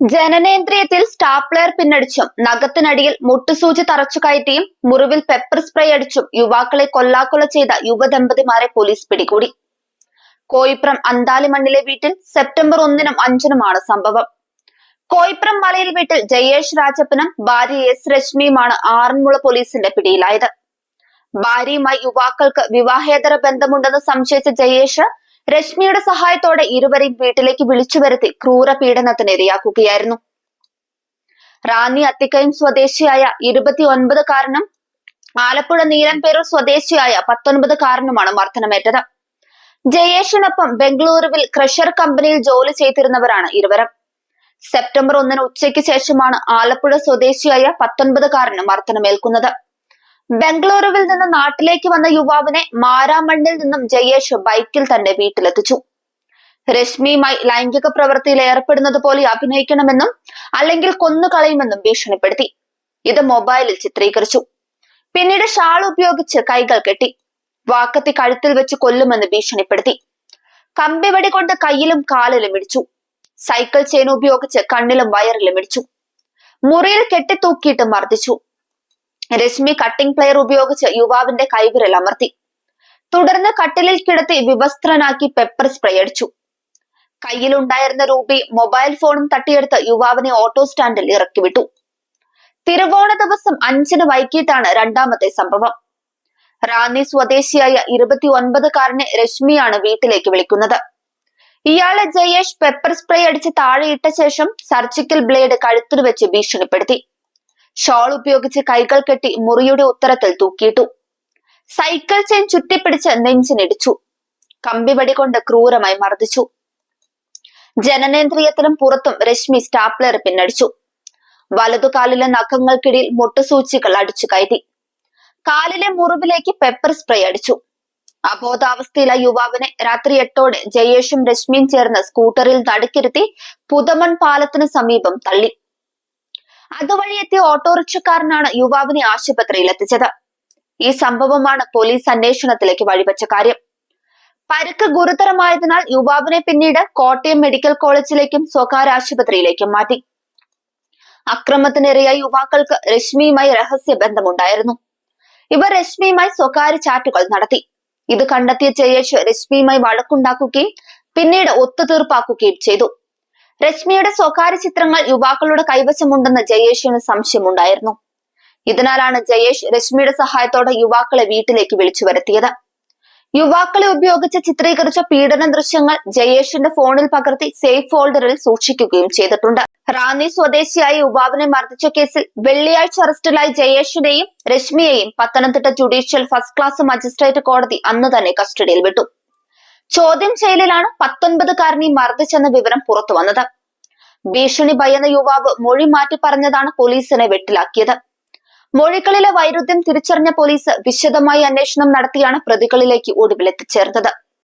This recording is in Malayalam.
ജനനേന്ദ്രിയത്തിൽ സ്റ്റാപ്ലെയർ പിന്നടിച്ചും. നഖത്തിനടിയിൽ മുട്ടുസൂചി തറച്ചു കയറ്റിയും മുറിവിൽ പെപ്പർ സ്പ്രേ അടിച്ചും യുവാക്കളെ കൊല്ലാക്കൊല ചെയ്ത യുവദമ്പതിമാരെ പോലീസ് പിടികൂടി. കോയിപ്രം അന്താലിമണ്ണിലെ വീട്ടിൽ സെപ്റ്റംബർ ഒന്നിനും അഞ്ചിനുമാണ് സംഭവം. കോയിപ്രം മലയിൽ വീട്ടിൽ ജയേഷ് രാജപ്പനും ഭാര്യ എസ് രശ്മിയുമാണ് ആറന്മുള പോലീസിന്റെ പിടിയിലായത്. ഭാര്യയുമായി യുവാക്കൾക്ക് വിവാഹേതര ബന്ധമുണ്ടെന്ന് സംശയിച്ച ജയേഷ് രശ്മിയുടെ സഹായത്തോടെ ഇരുവരെയും വീട്ടിലേക്ക് വിളിച്ചു വരുത്തി ക്രൂര പീഡനത്തിന് ഇരയാക്കുകയായിരുന്നു. റാന്നി അത്തിക്കയം സ്വദേശിയായ ഇരുപത്തി ഒൻപതുകാരനും ആലപ്പുഴ നീലംപേരൂർ സ്വദേശിയായ പത്തൊൻപതുകാരനുമാണ് മർദ്ദനമേറ്റത്. ജയേഷിനൊപ്പം ബംഗളൂരുവിൽ ക്രഷർ കമ്പനിയിൽ ജോലി ചെയ്തിരുന്നവരാണ് ഇരുവരും. സെപ്റ്റംബർ ഒന്നിന് ഉച്ചയ്ക്ക് ശേഷമാണ് ആലപ്പുഴ സ്വദേശിയായ പത്തൊൻപതുകാരന് മർദ്ദനമേൽക്കുന്നത്. ബംഗളൂരുവിൽ നിന്ന് നാട്ടിലേക്ക് വന്ന യുവാവിനെ മാരാമണ്ണിൽ നിന്നും ജയേഷ് ബൈക്കിൽ തന്നെ വീട്ടിലെത്തിച്ചു. രശ്മിയുമായി ലൈംഗിക പ്രവൃത്തിയിൽ ഏർപ്പെടുന്നത് പോലെ അഭിനയിക്കണമെന്നും അല്ലെങ്കിൽ കൊന്നുകളയുമെന്നും ഭീഷണിപ്പെടുത്തി. ഇത് മൊബൈലിൽ ചിത്രീകരിച്ചു. പിന്നീട് ഷാൾ ഉപയോഗിച്ച് കൈകൾ കെട്ടി വാക്കത്തി കഴുത്തിൽ വെച്ച് കൊല്ലുമെന്ന് ഭീഷണിപ്പെടുത്തി. കമ്പിവടി കൊണ്ട് കയ്യിലും കാലിലും ഇടിച്ചു. സൈക്കിൾ ചെയിൻ ഉപയോഗിച്ച് കണ്ണിലും വയറിലും ഇടിച്ചു. മുറിയിൽ കെട്ടിത്തൂക്കിയിട്ട് മർദ്ദിച്ചു. രശ്മി കട്ടിംഗ് പ്ലെയർ ഉപയോഗിച്ച് യുവാവിന്റെ കൈവിരൽ അമർത്തി. തുടർന്ന് കട്ടിലിൽ കിടത്തി വിവസ്ത്രനാക്കി പെപ്പർ സ്പ്രേ അടിച്ചു. കയ്യിലുണ്ടായിരുന്ന രൂപി മൊബൈൽ ഫോണും തട്ടിയെടുത്ത് യുവാവിനെ ഓട്ടോ സ്റ്റാൻഡിൽ ഇറക്കി വിട്ടു. തിരുവോണ ദിവസം അഞ്ചിന് വൈകിട്ടാണ് രണ്ടാമത്തെ സംഭവം. റാന്നി സ്വദേശിയായ ഇരുപത്തി ഒൻപതുകാരനെ രശ്മിയാണ് വീട്ടിലേക്ക് വിളിക്കുന്നത്. ഇയാളെ ജയേഷ് പെപ്പർ സ്പ്രേ അടിച്ച് താഴെയിട്ട ശേഷം സർജിക്കൽ ബ്ലേഡ് കഴുത്തിൽ വെച്ച് ഭീഷണിപ്പെടുത്തി. ഷോൾ ഉപയോഗിച്ച് കൈകൾ കെട്ടി മുറിയുടെ ഉത്തരത്തിൽ തൂക്കിയിട്ടു. Cycle chain ചുറ്റിപ്പിടിച്ച് നെഞ്ചിനിടിച്ചു. കമ്പിവടി കൊണ്ട് ക്രൂരമായി മർദ്ദിച്ചു. ജനനേന്ദ്രിയത്തിനും പുറത്തും രശ്മി സ്റ്റാപ്ലർ പിന്നടിച്ചു. വലതുകാലിലെ നഖങ്ങൾക്കിടയിൽ മുട്ടുസൂചികൾ അടിച്ചു കയറ്റി. കാലിലെ മുറിവിലേക്ക് പെപ്പർ സ്പ്രേ അടിച്ചു. അബോധാവസ്ഥയിലെ യുവാവിനെ രാത്രി എട്ടോടെ ജയേഷും രശ്മിയും ചേർന്ന് സ്കൂട്ടറിൽ നടുക്കിരുത്തി പുതമൺ പാലത്തിന് സമീപം തള്ളി. അതുവഴി എത്തിയ ഓട്ടോറിക്ഷക്കാരനാണ് യുവാവിനെ ആശുപത്രിയിൽ എത്തിച്ചത്. ഈ സംഭവമാണ് പോലീസ് അന്വേഷണത്തിലേക്ക് വഴിവെച്ച കാര്യം. പരുക്ക് ഗുരുതരമായതിനാൽ യുവാവിനെ പിന്നീട് കോട്ടയം മെഡിക്കൽ കോളേജിലേക്കും സ്വകാര്യ ആശുപത്രിയിലേക്കും മാറ്റി. അക്രമത്തിനിരയായ യുവാക്കൾക്ക് രശ്മിയുമായി രഹസ്യ ബന്ധമുണ്ടായിരുന്നു. ഇവർ രശ്മിയുമായി സ്വകാര്യ ചാറ്റുകൾ നടത്തി. ഇത് കണ്ടെത്തിയ ജയേഷ് രശ്മിയുമായി വഴക്കുണ്ടാക്കുകയും പിന്നീട് ഒത്തുതീർപ്പാക്കുകയും ചെയ്തു. രശ്മിയുടെ സ്വകാര്യ ചിത്രങ്ങൾ യുവാക്കളുടെ കൈവശമുണ്ടെന്ന് ജയേഷിന് സംശയമുണ്ടായിരുന്നു. ഇതിനാലാണ് ജയേഷ് രശ്മിയുടെ സഹായത്തോടെ യുവാക്കളെ വീട്ടിലേക്ക് വിളിച്ചു വരുത്തിയത്. യുവാക്കളെ ഉപയോഗിച്ച് ചിത്രീകരിച്ച പീഡന ദൃശ്യങ്ങൾ ജയേഷിന്റെ ഫോണിൽ പകർത്തി സേഫ് ഫോൾഡറിൽ സൂക്ഷിക്കുകയും ചെയ്തിട്ടുണ്ട്. റാന്നി സ്വദേശിയായ യുവാവിനെ മർദ്ദിച്ച കേസിൽ വെള്ളിയാഴ്ച അറസ്റ്റിലായ ജയേഷിനെയും രശ്മിയെയും Pathanamthitta judicial first class magistrate കോടതി അന്ന് തന്നെ കസ്റ്റഡിയിൽ വിട്ടു. ചോദ്യം ചെയ്യലിലാണ് പത്തൊൻപതുകാരനെ മർദ്ദിച്ചെന്ന വിവരം പുറത്തു വന്നത്. ഭീഷണി ഭയന്ന യുവാവ് മൊഴി മാറ്റി പറഞ്ഞതാണ് പോലീസിനെ വെട്ടിലാക്കിയത്. മൊഴികളിലെ വൈരുദ്ധ്യം തിരിച്ചറിഞ്ഞ പോലീസ് വിശദമായി അന്വേഷണം നടത്തിയാണ് പ്രതികളിലേക്ക് ഒടുവിൽ എത്തിച്ചേർന്നത്